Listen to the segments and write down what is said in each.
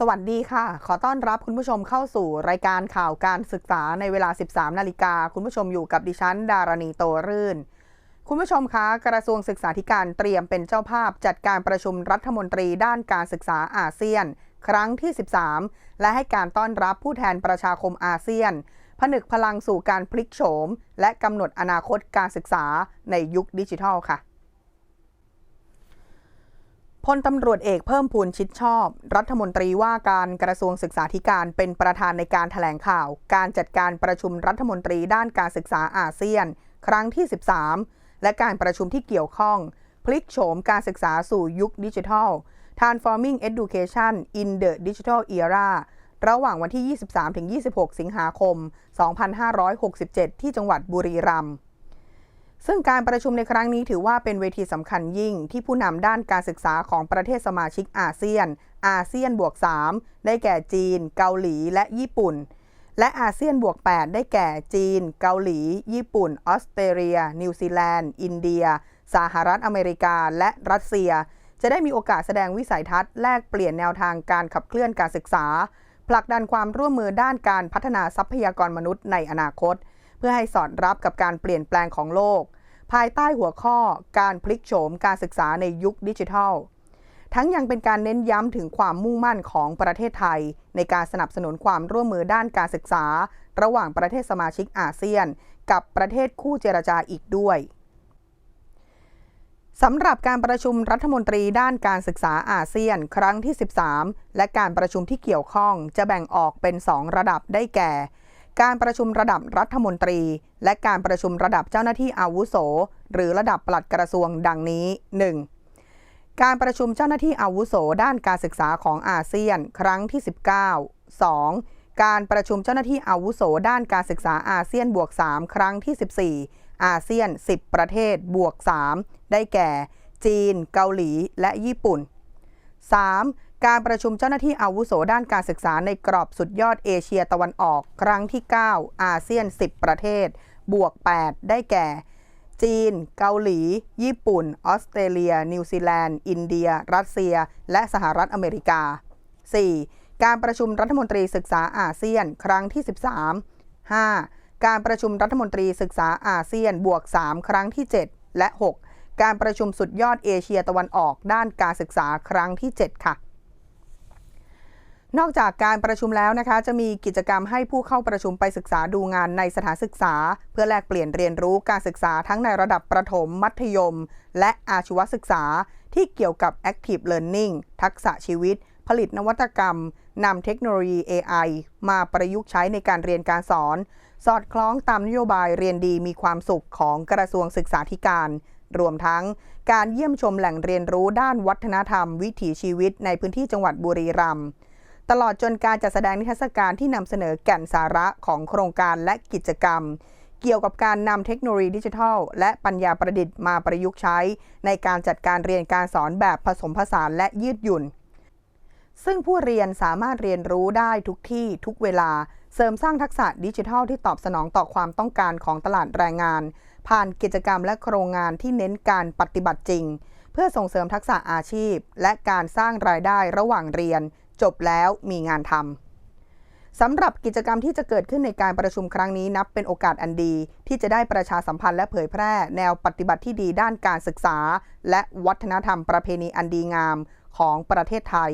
สวัสดีค่ะ ขอต้อนรับคุณผู้ชมเข้าสู่รายการข่าวการศึกษาในเวลา 13 นาฬิกา คุณผู้ชมอยู่กับดิฉัน ดารณีโตรื่น คุณผู้ชมคะกระทรวงศึกษาธิการเตรียมเป็นเจ้าภาพจัดการประชุมรัฐมนตรีด้านการศึกษาอาเซียน ครั้งที่ 13 และให้การต้อนรับผู้แทนประชาคมอาเซียน ผนึกพลังสู่การพลิกโฉม และกำหนดอนาคตการศึกษาในยุคดิจิทัลค่ะ พลตำรวจเอกเพิ่มพูนชิดชอบ รัฐมนตรีว่าการกระทรวงศึกษาธิการเป็นประธานในการถแถลงข่าว การจัดการประชุมรัฐมนตรีด้านการศึกษาอาเซียน ครั้งที่ 13 และการประชุมที่เกี่ยวข้อง พลิกโฉมการศึกษาสู่ยุคดิจิทัล Transforming Education in the Digital Era ระหว่างวันที่ 23-26 สิงหาคม 2567 ที่จังหวัดบุรีรัมย์ ซึ่งการประชุมในครั้งนี้ถือว่าเป็นเวทีสำคัญยิ่งที่ผู้นำด้านการศึกษาของประเทศสมาชิกอาเซียน อาเซียนบวก 3 ได้แก่จีน เกาหลี และญี่ปุ่น และอาเซียนบวก 8 ได้แก่จีน เกาหลี ญี่ปุ่น ออสเตรเลีย นิวซีแลนด์ อินเดีย สหรัฐอเมริกา และรัสเซีย จะได้มีโอกาสแสดงวิสัยทัศน์แลกเปลี่ยนแนวทางการขับเคลื่อนการศึกษา ผลักดันความร่วมมือด้านการพัฒนาทรัพยากรมนุษย์ในอนาคต เพื่อให้สอดรับกับการเปลี่ยนแปลงของโลก ภายใต้หัวข้อการพลิกโฉมการศึกษาในยุคดิจิทัล ทั้งยังเป็นการเน้นย้ำถึงความมุ่งมั่นของประเทศไทย ในการสนับสนุนความร่วมมือด้านการศึกษา ระหว่างประเทศสมาชิกอาเซียน กับประเทศคู่เจรจาอีกด้วยสำหรับการประชุมรัฐมนตรีด้านการศึกษาอาเซียน ครั้งที่ 13 และการประชุมที่เกี่ยวข้องจะแบ่งออกเป็น 2 ระดับได้แก่ การประชุมระดับรัฐมนตรี และการประชุมระดับเจ้าหน้าที่อาวุโส หรือระดับปลัดกระทรวงดังนี้ 1. การประชุมเจ้าหน้าที่อาวุโสด้านการศึกษาของอาเซียน ครั้งที่ 19 2. การประชุมเจ้าหน้าที่อาวุโสด้านการศึกษาอาเซียนบวก 3 ครั้งที่ 14 อาเซียน 10 ประเทศบวก 3 ได้แก่ จีน เกาหลี และญี่ปุ่น 3. การประชุมเจ้าหน้าที่อาวุโสด้านการศึกษาในกรอบสุดยอดเอเชียตะวันออก ครั้งที่ 9 อาเซียน 10 ประเทศ บวก 8 ได้แก่ จีน เกาหลี ญี่ปุ่น ออสเตรเลีย นิวซีแลนด์ อินเดีย รัสเซีย และสหรัฐอเมริกา 4. การประชุมรัฐมนตรีศึกษาอาเซียน ครั้งที่ 13 5. การประชุมรัฐมนตรีศึกษาอาเซียนบวก 3 ครั้งที่ 7 และ 6 การประชุมสุดยอดเอเชียตะวันออกด้านการศึกษาครั้งที่ 7 ค่ะ นอกจากการประชุมแล้วนะคะ จะมีกิจกรรมให้ผู้เข้าประชุมไปศึกษาดูงานในสถานศึกษา เพื่อแลกเปลี่ยนเรียนรู้การศึกษาทั้งในระดับประถม มัธยม และอาชีวศึกษา ที่เกี่ยวกับ Active Learning ทักษะชีวิต ผลิตนวัตกรรมนำเทคโนโลยี AI มาประยุกต์ใช้ในการเรียนการสอน สอดคล้องตามนโยบายเรียนดีมีความสุขของกระทรวงศึกษาธิการ รวมทั้งการเยี่ยมชมแหล่งเรียนรู้ด้านวัฒนธรรม วิถีชีวิตในพื้นที่จังหวัดบุรีรัมย์ ตลอดจนการจัดแสดงนิทรรศการที่นำเสนอแก่นสาระของโครงการและกิจกรรม เกี่ยวกับการนำเทคโนโลยีดิจิทัล และปัญญาประดิษฐ์มาประยุกต์ใช้ ในการจัดการเรียนการสอนแบบผสมผสานและยืดหยุ่น ซึ่งผู้เรียนสามารถเรียนรู้ได้ทุกที่ทุกเวลา เสริมสร้างทักษะดิจิทัลที่ตอบสนองต่อความต้องการของตลาดแรงงาน ผ่านกิจกรรมและโครงงานที่เน้นการปฏิบัติจริง เพื่อส่งเสริมทักษะอาชีพ และการสร้างรายได้ระหว่างเรียน จบแล้วมีงานทำสำหรับกิจกรรมที่จะเกิดขึ้นในการประชุมครั้งนี้นับเป็นโอกาสอันดี ที่จะได้ประชาสัมพันธ์และเผยแพร่ แนวปฏิบัติที่ดีด้านการศึกษา และวัฒนธรรมประเพณีอันดีงามของประเทศไทย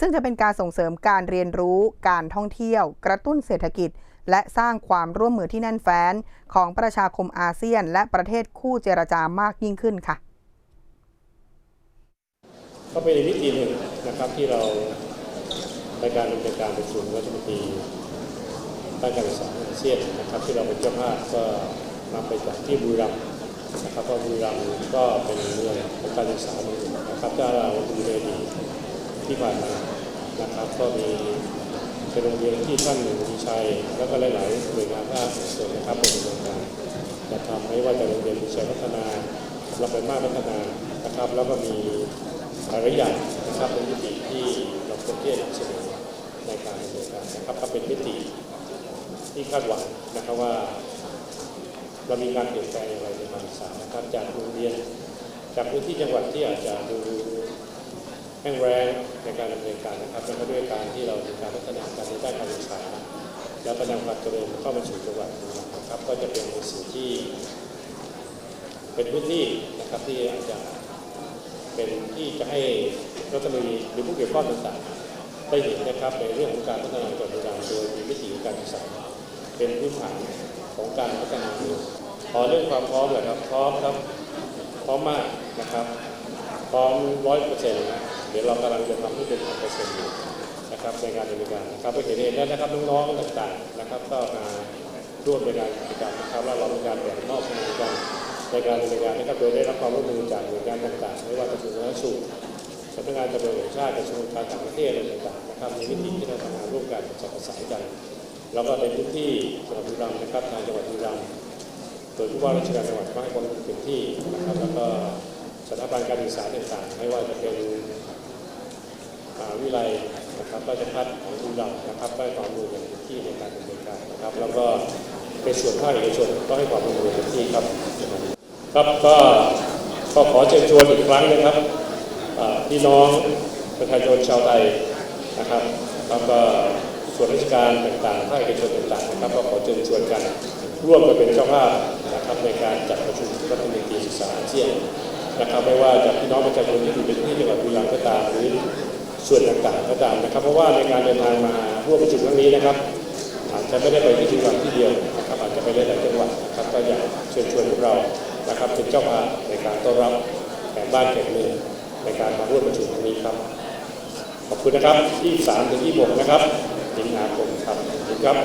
ซึ่งจะเป็นการส่งเสริมการเรียนรู้ การท่องเที่ยว กระตุ้นเศรษฐกิจ และสร้างความร่วมมือที่แน่นแฟ้น ของประชาคมอาเซียน และประเทศคู่เจรจามากยิ่งขึ้นค่ะก็เป็นอีกมิติหนึ่งนะครับที่เรา ในการดำเนินการประชุมรัฐมนตรีด้านการศึกษาอาเซียนนะครับ ที่เราเป็นเจ้าภาพก็นำไปจากที่บุรีรัมย์นะครับเพราะบุรีรัมย์ก็เป็นเมืองของการศึกษาเมืองนะครับถ้าเราดูในอดีที่ผ่านมานะครับก็มีเป็นโรงเรียนที่ท่านมีชัย แล้วก็หลายๆหน่วยงานภาคส่วนนะครับเป็นดำเนินการจะทำให้ว่าจะโรงเรียนมีชัยพัฒนาเราไปมากพัฒนานะครับ แล้วก็มีอะไรอย่างนะครับเป็นมิติที่ ควรที่จะนำเสนอในการดำเนินการนะครับก็เป็นมิติที่คาดหวังนะครับว่า เรามีการเปลี่ยนแปลงอย่างไรในการศึกษานะครับจากโรงเรียนจากพื้นที่จังหวัดที่อาจจะดูแห้งแรงในการดำเนินการนะครับและก็ด้วยการที่เรามีการพัฒนาการในด้านการศึกษา แล้วก็นำความเจริญเข้ามาสู่จังหวัดนะครับ ก็จะเป็นในสิ่งที่ เป็นพื้นที่นะครับที่อาจจะ เป็นที่จะให้รัฐมนตรีหรือผู้เกี่ยวข้องต่างๆได้เห็นนะครับในเรื่องของการพัฒนาจังหวัดบรีรัมย์โดยมีวิถีการศึกษาเป็นพื้นฐานของการพัฒนาเมืองพอเรื่องความพร้อมเหรอครับพร้อมครับพร้อมมากนะครับพร้อมร้อยเปอร์เซ็นต์นะเดี๋ยวเรากำลังจะทำให้เป็นร้อยเปอร์เซ็นต์อยู่นะครับในการดำเนินการนะครับไปเห็นเองแล้วนะครับน้องๆต่างๆนะครับก็มาร่วมในการกิจกรรมนะครับแล้วเรามีการแบ่งมอบงานกัน ในการดำเนินการนะครับโดยได้รับความร่วมมือจากหน่วยงานต่างๆไม่ว่ากระทรวงสาธารณสุขสำนักงานตำรวจแห่งชาติกระทรวงการต่างประเทศอะไรต่างๆนะครับมีวิธีที่เราทำงานร่วมกันสอดประสานกัน แล้วก็ในพื้นที่จังหวัดบุรีรัมย์นะครับทางจังหวัดบุรีรัมย์โดยผู้ว่าราชการจังหวัดก็ให้ความร่วมมือเต็มที่นะครับแล้วก็สถาบันการศึกษาต่างๆไม่ว่าจะเป็นมหาวิทยาลัยนะครับราชภัฏของบุรีรัมย์นะครับก็ให้ความร่วมมือกันเต็มที่ในการดำเนินการนะครับ แล้วก็ในส่วนภาคเอกชนก็ให้ความร่วมมือเต็มที่ครับ ครับก็ก็ขอเชิญชวนอีกครั้งนะครับพี่น้องประชาชนชาวไทยนะครับแล้วก็ส่วนราชการต่างๆภาคเอกชนต่างๆนะครับก็ขอเชิญชวนกันร่วมกันเป็นเจ้าภาพนะครับในการจัดประชุมรัฐมนตรีศึกษาเซียนนะครับไม่ว่าจากพี่น้องประชาชนที่อยู่ในที่จังหวัดบุรีรัมย์ก็ตามหรือส่วนต่างๆก็ตามนะครับ เพราะว่าในการเดินทางมาร่วมประชุมครั้งนี้นะครับอาจจะไม่ได้ไปที่จังหวัดที่เดียวนะครับอาจจะไปได้หลายจังหวัดนะครับก็อยากเชิญชวนพวกเรา นะครับเป็นเจ้าภาพในการต้อนรับแขกบ้านแขกเมืองในการมาร่วมประชุมครั้งนี้ครับ ขอบคุณนะครับที่3ถึง26นะครับสิงหาคมครับขอบคุณครับ